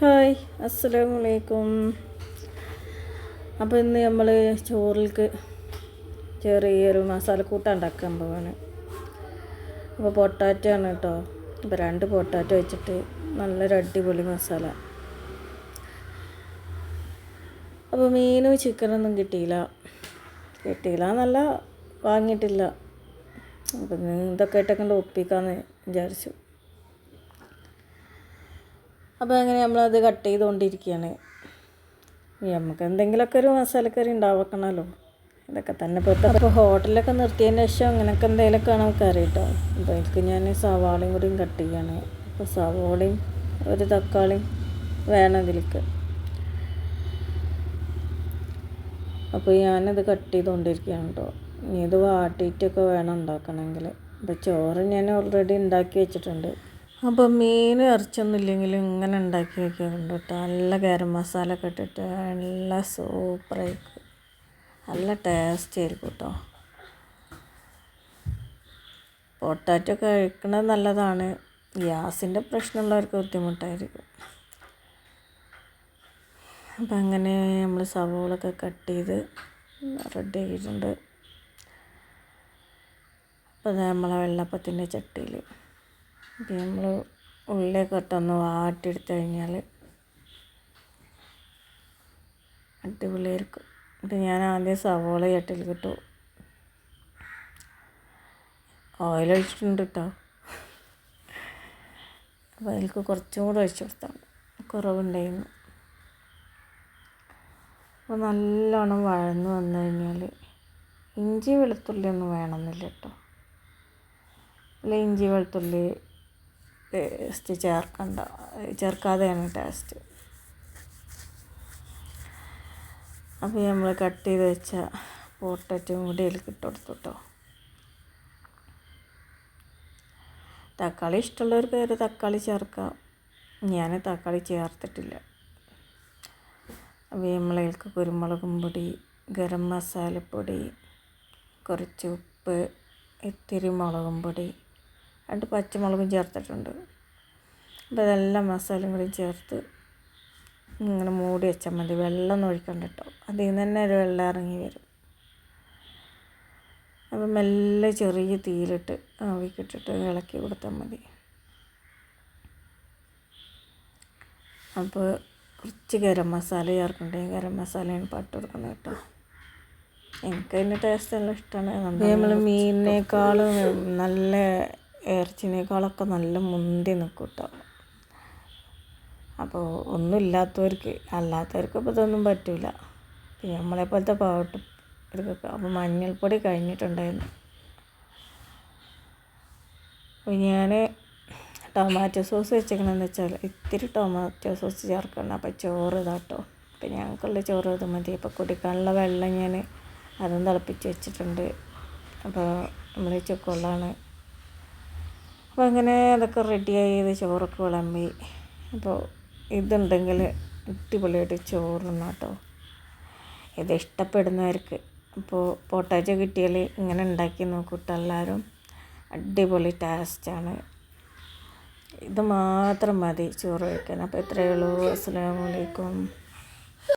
Hi അസ്സലാമു അലൈക്കും അപ്പോൾ ഇന്ന് നമ്മൾ ചോറിലേക്ക് ചെറിയൊരു മസാലക്കൂട്ടം ഉണ്ടാക്കാൻ പോവാണ്. അപ്പോൾ പൊട്ടാറ്റോ ആണ് കേട്ടോ അപ്പോൾ രണ്ട് പൊട്ടാറ്റോ വെച്ചിട്ട് നല്ലൊരു അടിപൊളി മസാല. അപ്പോൾ മീനും ചിക്കനൊന്നും കിട്ടിയില്ല. കിട്ടിയില്ല എന്നല്ല വാങ്ങിയിട്ടില്ല. അപ്പം ഇതൊക്കെ ആയിട്ടൊക്കെ ഒപ്പിക്കാമെന്ന് വിചാരിച്ചു. അപ്പോൾ അങ്ങനെ നമ്മളത് കട്ട് ചെയ്തുകൊണ്ടിരിക്കുകയാണ് നമുക്ക് എന്തെങ്കിലുമൊക്കെ ഒരു മസാലക്കറി ഉണ്ടാവണമല്ലോ ഇതൊക്കെ തന്നെ ഇപ്പോൾ ഇപ്പോൾ ഹോട്ടലൊക്കെ നിർത്തിയതിന് ശേഷം അങ്ങനെയൊക്കെ എന്തെങ്കിലുമൊക്കെ ആണ് കറി കേട്ടോ അപ്പോൾ എനിക്ക് ഞാൻ സവാളയും കൂടിയും കട്ട് ചെയ്യാണ്. അപ്പോൾ സവാളയും ഒരു തക്കാളിയും വേണം ഇതിലേക്ക്. അപ്പോൾ ഞാനത് കട്ട് ചെയ്തുകൊണ്ടിരിക്കുകയാണ് കേട്ടോ ഇനി ഇത് വാട്ടിയിട്ടൊക്കെ വേണം ഉണ്ടാക്കണമെങ്കിൽ. അപ്പോൾ ചോറ് ഞാൻ ഓൾറെഡി ഉണ്ടാക്കി വെച്ചിട്ടുണ്ട്. അപ്പോൾ മീൻ ഇല്ലെങ്കിലും ഇങ്ങനെ ഉണ്ടാക്കി വെക്കാറുണ്ട് കേട്ടോ. നല്ല ഗരം മസാല ഒക്കെ ഇട്ടിട്ട് നല്ല സൂപ്പറായിരിക്കും നല്ല ടേസ്റ്റ് ആയിരിക്കും കേട്ടോ. പൊട്ടാറ്റോ കഴിക്കണത് നല്ലതാണ്. ഗ്യാസിന്റെ പ്രശ്നമുള്ളവർക്ക് ബുദ്ധിമുട്ടായിരിക്കും. അപ്പം അങ്ങനെ നമ്മൾ സവോളൊക്കെ കട്ട് ചെയ്ത് റെഡി ആക്കിയിട്ടുണ്ട് അപ്പോൾ നമ്മളെ വെള്ളപ്പത്തിന്റെ ചട്ടിയിൽ ഇത് നമ്മൾ ഉള്ളിയൊക്കെ ഇട്ടൊന്ന് വാട്ടിയെടുത്ത് കഴിഞ്ഞാൽ അടിപൊളിയായിരിക്കും. ഇത് ഞാൻ ആദ്യം സവോള ചട്ടിൽ കിട്ടു ഓയിൽ ഒഴിച്ചിട്ടുണ്ട് കേട്ടോ അപ്പോൾ അതിലേക്ക് കുറച്ചും കൂടെ ഒഴിച്ചു കൊടുത്താൽ കുറവുണ്ടായിരുന്നു. അപ്പോൾ നല്ലോണം വഴന്ന് വന്നു കഴിഞ്ഞാൽ ഇഞ്ചി വെളുത്തുള്ളി ഒന്നും വേണമെന്നില്ല കേട്ടോ അല്ല ഇഞ്ചി വെളുത്തുള്ളി ടേസ്റ്റ് ചേർക്കണ്ട ചേർക്കാതെയാണ് ടേസ്റ്റ് അപ്പോൾ നമ്മൾ കട്ട് ചെയ്ത് വെച്ച പൊട്ടറ്റും കൂടി കിട്ടുകൊടുത്തു കേട്ടോ തക്കാളി ഇഷ്ടമുള്ളവർക്ക് വരെ തക്കാളി ചേർക്കാം. ഞാൻ തക്കാളി ചേർത്തിട്ടില്ല. അപ്പോൾ നമ്മളതിലേക്ക് കുരുമുളകും പൊടി ഗരം മസാലപ്പൊടി കുറച്ച് ഉപ്പ് ഇത്തിരി മുളകും പൊടി രണ്ട് പച്ചമുളകും ചേർത്തിട്ടുണ്ട്. അപ്പോൾ ഇതെല്ലാം മസാലയും കൂടി ചേർത്ത് ഇങ്ങനെ മൂടി വെച്ചാൽ മതി. വെള്ളം ഒഴിക്കണ്ട കേട്ടോ. അതിൽ നിന്ന് തന്നെ ഒരു വെള്ളം ഇറങ്ങി വരും. അപ്പം മെല്ലെ ചെറിയ തീയിലിട്ട് ആവിക്കിട്ടിട്ട് ഇളക്കി കൊടുത്താൽ മതി. അപ്പോൾ കുറച്ച് ഗരം മസാല ചേർക്കണ്ടേ? ഗരം മസാലയാണ് പട്ട് കൊടുക്കുന്നത് കേട്ടോ. എനിക്ക് അതിന്റെ ടേസ്റ്റ് എല്ലാം ഇഷ്ടമാണ്. നമ്മൾ മീനിനേക്കാളും നല്ല ഇറച്ചിനേക്കാളൊക്കെ നല്ല മുന്തി നിൽക്കും കേട്ടോ അപ്പോൾ ഒന്നുമില്ലാത്തവർക്ക് അല്ലാത്തവർക്ക് ഇപ്പോൾ ഇതൊന്നും പറ്റില്ല നമ്മളെ പോലത്തെ പാവട്ട് ഇവർക്കൊക്കെ അപ്പോൾ മഞ്ഞൾപ്പൊടി കഴിഞ്ഞിട്ടുണ്ടായിരുന്നു. അപ്പോൾ ഞാൻ ടൊമാറ്റോ സോസ് വെച്ചേക്കണമെന്ന് വെച്ചാൽ ഇത്തിരി ടൊമാറ്റോ സോസ് ചേർക്കണം അപ്പോൾ ചോറ് ഇതാട്ടോ. അപ്പോൾ ഞങ്ങൾക്കുള്ള ചോറ് ഇത് മതി. അപ്പോൾ കുടിക്കാനുള്ള വെള്ളം ഞാൻ അതും തിളപ്പിച്ച് വെച്ചിട്ടുണ്ട്. അപ്പോൾ നമ്മൾ ചുക്കുള്ളതാണ് അപ്പോൾ അങ്ങനെ അതൊക്കെ റെഡിയായി ഇത് ചോറൊക്കെ വിളമ്പി. അപ്പോൾ ഇതുണ്ടെങ്കിൽ അടിപൊളിയായിട്ട് ചോറുണ്ണ കേട്ടോ ഇത് ഇഷ്ടപ്പെടുന്നവർക്ക് അപ്പോൾ പൊട്ടാറ്റോ കിട്ടിയാൽ ഇങ്ങനെ ഉണ്ടാക്കി നോക്കൂട്ടോ എല്ലാവരും. അടിപൊളി ടേസ്റ്റാണ് ഇത് മാത്രം മതി ചോറ് കഴിക്കാൻ. അപ്പോൾ ഇത്രയേ ഉള്ളൂ. അസ്സാം വലൈക്കും